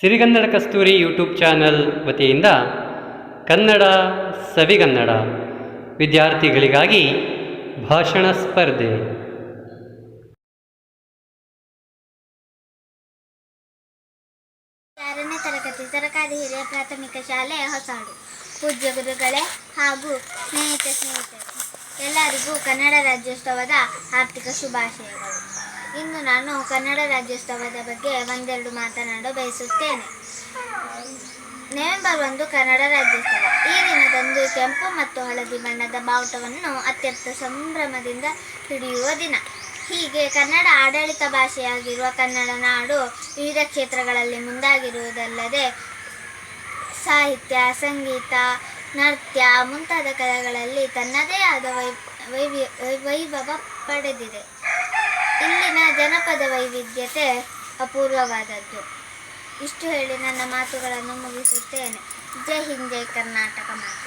ಸಿರಿಗನ್ನಡ ಕಸ್ತೂರಿ YouTube channel ವತಿಯಿಂದ ಕನ್ನಡ ಸವಿಗನ್ನಡ ವಿದ್ಯಾರ್ಥಿಗಳಿಗಾಗಿ ಭಾಷಣ ಸ್ಪರ್ಧೆ. ಆರನೇ ತರಗತಿ, ಸರಕಾರಿ ಹಿರಿಯ ಪ್ರಾಥಮಿಕ ಶಾಲೆ ಹೊಸಾಡು ಪೂಜ್ಯ ಗುರುಗಳೇ ಹಾಗೂ ಸ್ನೇಹಿತ, ಸ್ನೇಹಿತರು, ಎಲ್ಲರಿಗೂ ಕನ್ನಡ ರಾಜ್ಯೋತ್ಸವದ ಆರ್ಥಿಕ ಶುಭಾಶಯಗಳು. ಇಂದು ನಾನು ಕನ್ನಡ ರಾಜ್ಯೋತ್ಸವದ ಬಗ್ಗೆ ಒಂದೆರಡು ಮಾತನಾಡ ಬಯಸುತ್ತೇನೆ. ನವೆಂಬರ್ ಒಂದು ಕನ್ನಡ ರಾಜ್ಯೋತ್ಸವ. ಈ ದಿನದಂದು ಕೆಂಪು ಮತ್ತು ಹಳದಿ ಬಣ್ಣದ ಬಾವುಟವನ್ನು ಅತ್ಯಂತ ಸಂಭ್ರಮದಿಂದ ಹಿಡಿಯುವ ದಿನ. ಹೀಗೆ ಕನ್ನಡ ಆಡಳಿತ ಭಾಷೆಯಾಗಿರುವ ಕನ್ನಡ ನಾಡು ವಿವಿಧ ಕ್ಷೇತ್ರಗಳಲ್ಲಿ ಮುಂದಾಗಿರುವುದಲ್ಲದೆ ಸಾಹಿತ್ಯ, ಸಂಗೀತ, ನೃತ್ಯ ಮುಂತಾದ ಕಲೆಗಳಲ್ಲಿ ತನ್ನದೇ ಆದ ವೈ ವೈಭವ ಪಡೆದಿದೆ. ಇಲ್ಲಿನ ಜನಪದ ವೈವಿಧ್ಯತೆ ಅಪೂರ್ವವಾದದ್ದು. ಇಷ್ಟು ಹೇಳಿ ನನ್ನ ಮಾತುಗಳನ್ನು ಮುಗಿಸುತ್ತೇನೆ. ಜೈ ಹಿಂದ್ ಕರ್ನಾಟಕ ಮಾತು.